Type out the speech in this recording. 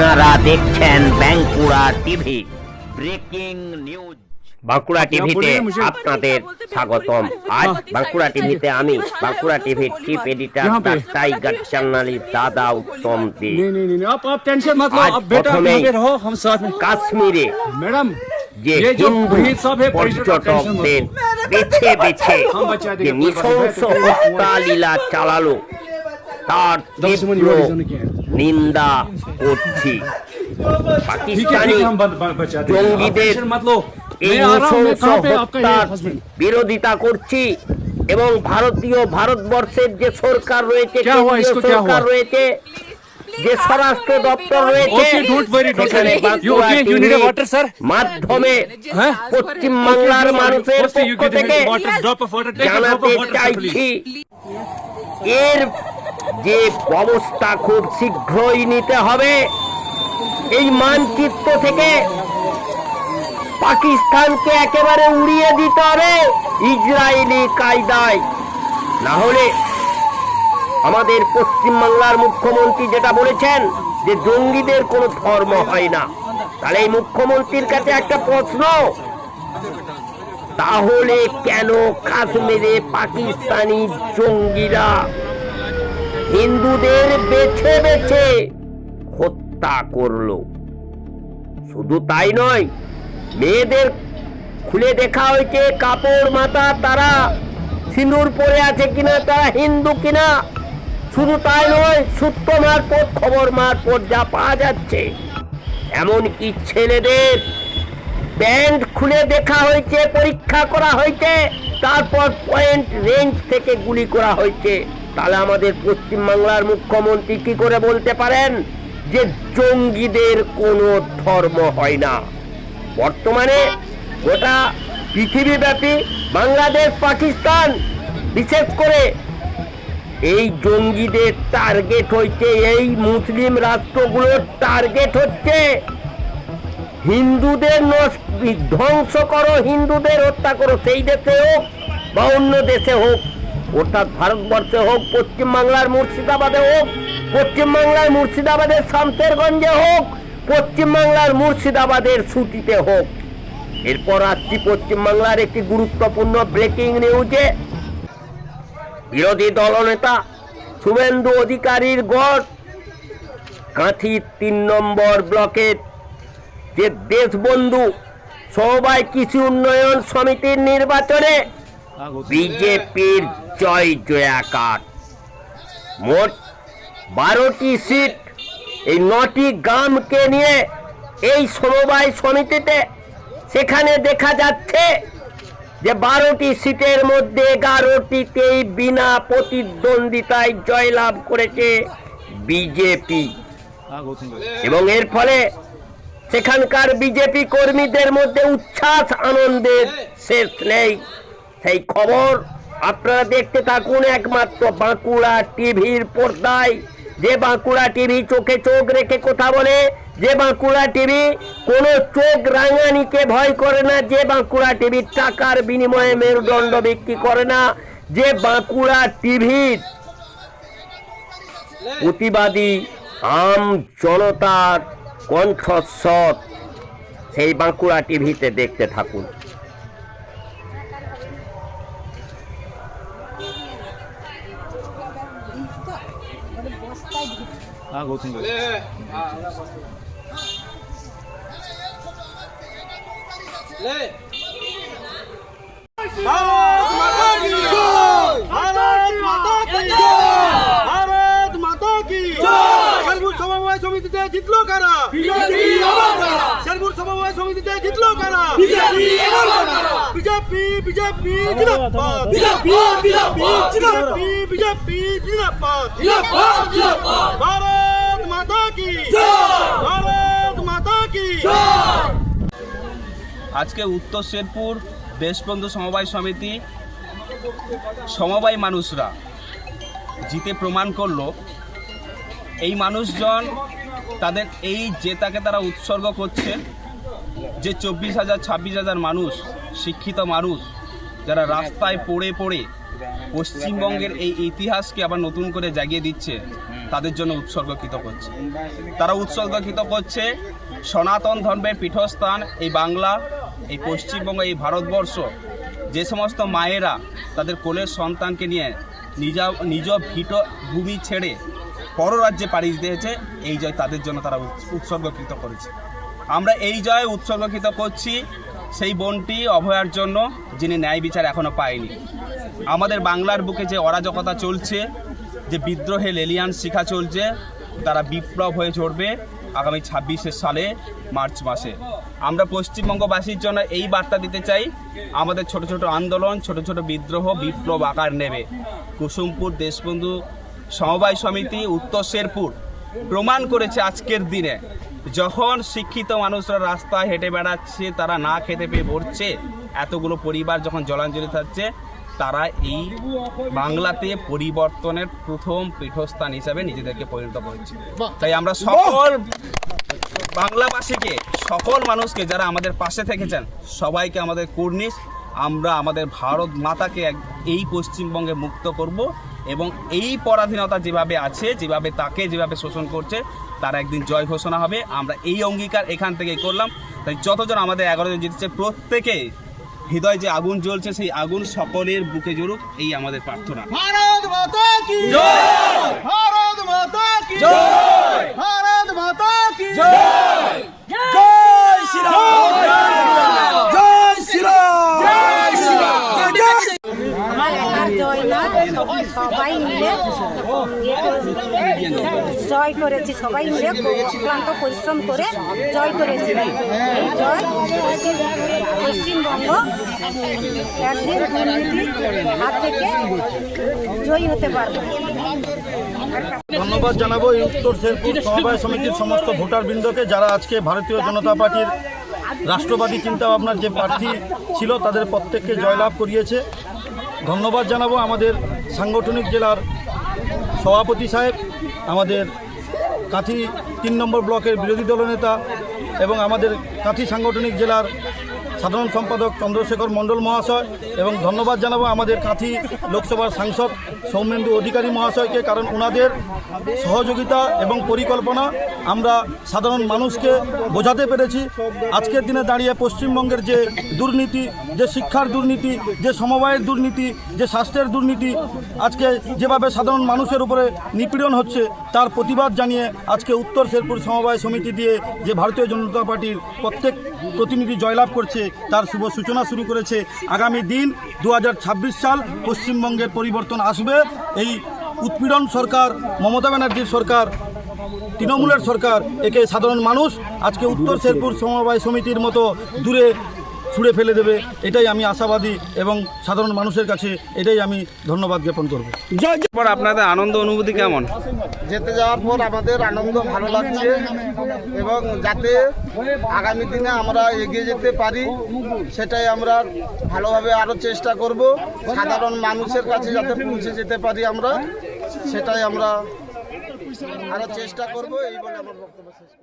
আপনারা দেখছেন Bankura TV breaking news. Bankura টিভিতে আপনাদের স্বাগতম। আজ বাঁকুড়া টিভিতে আমি বাঁকুড়া টিভির চিফ এডিটর টাইগার জার্নালিস্ট দাদা উত্তম দে। প্রথমে কাশ্মীরে ম্যাডাম যে হিন্দু পর্যটকদের বেছে বেছে যে নৃশংস হত্যা লীলা চালালো তার তীব্র নিন্দা করছি। পাকিস্তানি জঙ্গিদের এই বিরোধিতা করছি এবং ভারতীয় ভারতবর্ষের যে সরকার রয়েছে সরকার রয়েছে যে স্বরাষ্ট্র দপ্তর রয়েছে মাধ্যমে পশ্চিম বাংলার মানুষের পক্ষ থেকে জানাতে চাইছি। এর যে ব্যবস্থা খুব শীঘ্রই নিতে হবে। এই মানচিত্র থেকে পাকিস্তানকে একেবারে উড়িয়ে দিতে হবে ইসরায়েলি কায়দায়। না হলে আমাদের পশ্চিমবাংলার মুখ্যমন্ত্রী যেটা বলেছেন যে জঙ্গিদের কোনো ধর্ম হয় না। তাহলে এই মুখ্যমন্ত্রীর কাছে একটা প্রশ্ন, তাহলে কেন কাশ্মীরে পাকিস্তানি জঙ্গিরা হিন্দুদের বেছে বেছে হত্যা করল। শুধু তাই নয়, মেয়েদের খুলে দেখা হয়েছে কাপড় মাথা, তারা সিঁদুর পরে আছে কিনা, তারা হিন্দু কিনা, শুধু তাই নয়, সূত্র মারফত, খবর মারফত যা পাওয়া যাচ্ছে। এমনকি ছেলেদের প্যান্ট খুলে দেখা হয়েছে, পরীক্ষা করা হয়েছে, তারপর পয়েন্ট রেঞ্জ থেকে গুলি করা হয়েছে। তাহলে আমাদের পশ্চিমবাংলার মুখ্যমন্ত্রী কি করে বলতে পারেন? যে জঙ্গিদের কোনো ধর্ম হয় না। বর্তমানে গোটা পৃথিবীব্যাপী, বাংলাদেশ, পাকিস্তান, বিশেষ করে এই জঙ্গিদের টার্গেট হচ্ছে এই মুসলিম রাষ্ট্রগুলোর টার্গেট হচ্ছে হিন্দুদের ধ্বংস করো, হিন্দুদের হত্যা করো, সেই দেশে হোক বা অন্য দেশে হোক। অর্থাৎ ভারতবর্ষে হোক, পশ্চিমবাংলার মুর্শিদাবাদে হোক, পশ্চিমবাংলার মুর্শিদাবাদের শামতেরগঞ্জে হোক, পশ্চিমবাংলার মুর্শিদাবাদের ছুটিতে হোক। এরপর আসছি পশ্চিমবাংলার একটি গুরুত্বপূর্ণ ব্রেকিং নিউজে বিরোধী দলনেতা শুভেন্দু অধিকারীর গড়, কাঁথি তিন নম্বর ব্লকের যে দেশবন্ধু, সবাই কৃষি উন্নয়ন সমিতির নির্বাচনে বিজেপির জয় জয়াকার। মোট বারোটি সিট এই নটি গ্রামকে নিয়ে এই সমবায় সমিতিতে সেখানে দেখা যাচ্ছে যে বারোটি সিটের মধ্যে এগারোটিতেই বিনা প্রতিদ্বন্দ্বিতায় জয়লাভ করেছে বিজেপি। এবং এর ফলে সেখানকার বিজেপি কর্মীদের মধ্যে উচ্ছ্বাস, আনন্দের শেষ নেই। সেই খবর আপনারা দেখতে থাকুন একমাত্র বাঁকুড়া টিভির পর্দায়। যে বাঁকুড়া টিভি চোখে চোখ রেখে কথা বলে, যে বাঁকুড়া টিভি কোনো চোখ রাঙানিকে ভয় করে না, যে বাঁকুড়া টিভি টাকার বিনিময়ে মেরুদণ্ড বিক্রি করে না, যে বাঁকুড়া টিভির প্রতিবাদী আম জনতার কণ্ঠস্বর, সেই বাঁকুড়া টিভিতে দেখতে থাকুন। 啊，够轻。来。来。来了。সমবায় সমিতিতে জিতলো কারা? বিজেপি শেরপুর সমবায় সমিতিতে জিতলো কারা? বিজেপি বিজেপি বিজেপি জিন্দাবাদ বিজেপি বিজেপি বিজেপি জিন্দাবাদ ভারত মাতা কি? ভারত মাতা কি? আজকে উত্তর শেরপুর দেশবন্ধু সমবায় সমিতি সমবায় মানুষরা জিতে প্রমাণ করল এই মানুষজন তাদের এই জেতাকে তারা উৎসর্গ করছে। যে চব্বিশ হাজার, ছাব্বিশ হাজার মানুষ, শিক্ষিত মানুষ, যারা রাস্তায় পড়ে পড়ে পশ্চিমবঙ্গের এই ইতিহাসকে আবার নতুন করে জাগিয়ে দিচ্ছে, তাদের জন্য উৎসর্গকৃত করছে। তারা উৎসর্গকৃত করছে সনাতন ধর্মের পীঠস্থান, এই বাংলা, এই পশ্চিমবঙ্গ, এই ভারতবর্ষ। যে সমস্ত মায়েরা তাদের কোলের সন্তানকে নিয়ে নিজা, নিজ ভিট, ভূমি ছেড়ে পররাজ্যে পাড়ি দিয়েছে, এই জয় তাদের জন্য তারা উৎস- উৎসর্গকৃত করেছে। আমরা এই জয় উৎসর্গকৃত করছি সেই বনটি অভয়ার জন্য, যিনি ন্যায় বিচার এখনও পায়নি। আমাদের বাংলার বুকে যে অরাজকতা চলছে, যে বিদ্রোহে লেলিয়ান শিখা চলছে, তারা বিপ্লব হয়ে চড়বে আগামী ছাব্বিশে সালে, মার্চ মাসে। আমরা পশ্চিমবঙ্গবাসীর জন্য এই বার্তা দিতে চাই, আমাদের ছোট ছোট আন্দোলন, ছোট ছোট বিদ্রোহ, বিপ্লব আকার নেবে। কুসুমপুর দেশবন্ধু সমবায় সমিতি উত্তর শেরপুর প্রমাণ করেছে আজকের দিনে। যখন শিক্ষিত মানুষরা রাস্তায় হেঁটে বেড়াচ্ছে, তারা না খেতে পেয়ে মরছে, এতগুলো পরিবার যখন জলাঞ্জলি থাকছে, তারা এই বাংলাতে পরিবর্তনের প্রথম পীঠস্থান হিসাবে নিজেদেরকে পরিণত করেছে। তাই আমরা সকল বাংলাভাষীকে সকল মানুষকে যারা আমাদের পাশে থেকেছেন, সবাইকে আমাদের কর্নিশ, আমরা আমাদের ভারত মাতাকে এই পশ্চিমবঙ্গে মুক্ত করব। এবং এই পরাধীনতা যেভাবে আছে যেভাবে তাকে যেভাবে শোষণ করছে তার একদিন জয় ঘোষণা হবে। আমরা এই অঙ্গীকার এখান থেকেই করলাম। তাই যতজন আমাদের এগারো জন জিতেছে প্রত্যেকে হৃদয় যে আগুন জ্বলছে সেই আগুন সকলের বুকে জ্বলুক এই আমাদের প্রার্থনা। ভারত মাতা কি জয়! ভারত মাতা কি জয়! ভারত মাতা কি জয় শ্রীরাম জয় শ্রীরাম জয় শ্রীরাম আমার একার জয় সবাই মিলে করেছি, সবাই মিলে অক্লান্ত পরিশ্রম করে জয় করেছি। পশ্চিমবঙ্গ একদিন হাত থেকে জয়ী হতে ধন্যবাদ জানাব এই উত্তর শেরপুর সমবায় সমিতির সমস্ত ভোটারবৃন্দকে যারা আজকে ভারতীয় জনতা পার্টির রাষ্ট্রবাদী চিন্তাভাবনার যে প্রার্থী ছিল, তাদের প্রত্যেককে জয়লাভ করিয়েছে। ধন্যবাদ জানাব আমাদের সাংগঠনিক জেলার সভাপতি সাহেব, আমাদের কাঁথি তিন নম্বর ব্লকের বিরোধী দলনেতা এবং আমাদের কাঁথি সাংগঠনিক জেলার সাধারণ সম্পাদক চন্দ্রশেখর মণ্ডল মহাশয় এবং ধন্যবাদ জানাব আমাদের কাঁথি লোকসভার সাংসদ সৌমেন্দু অধিকারী মহাশয়কে, কারণ ওনাদের সহযোগিতা এবং পরিকল্পনা আমরা সাধারণ মানুষকে বোঝাতে পেরেছি। আজকের দিনে দাঁড়িয়ে পশ্চিমবঙ্গের যে দুর্নীতি, যে শিক্ষার দুর্নীতি, যে সমবায়ের দুর্নীতি, যে স্বাস্থ্যের দুর্নীতি, আজকে যেভাবে সাধারণ মানুষের উপরে নিপীড়ন হচ্ছে, তার প্রতিবাদ জানিয়ে আজকে উত্তর শেরপুর সমবায় সমিতি দিয়ে যে ভারতীয় জনতা পার্টির প্রত্যেক প্রতিনিধি জয়লাভ করছে তার শুভ সূচনা শুরু করেছে। আগামী দিন দু হাজার ছাব্বিশ সাল পশ্চিমবঙ্গের পরিবর্তন আসবে। এই উৎপীড়ন সরকার, মমতা ব্যানার্জির সরকার, তৃণমূলের সরকার, একে সাধারণ মানুষ। আজকে উত্তর শেরপুর সমবায় সমিতির মতো দূরে ছুঁড়ে ফেলে দেবে এটাই আমি আশাবাদী এবং সাধারণ মানুষের কাছে এটাই আমি ধন্যবাদ জ্ঞাপন করব। পর আপনাদের আনন্দ অনুভূতি কেমন? যেতে যাওয়ার পর আমাদের আনন্দ ভালো লাগছে এবং যাতে আগামী দিনে আমরা এগিয়ে যেতে পারি সেটাই আমরা ভালোভাবে আরও চেষ্টা করব। সাধারণ মানুষের কাছে যাতে পৌঁছে যেতে পারি আমরা সেটাই আমরা আরও চেষ্টা করব এই বলে আমার বক্তব্য শেষ।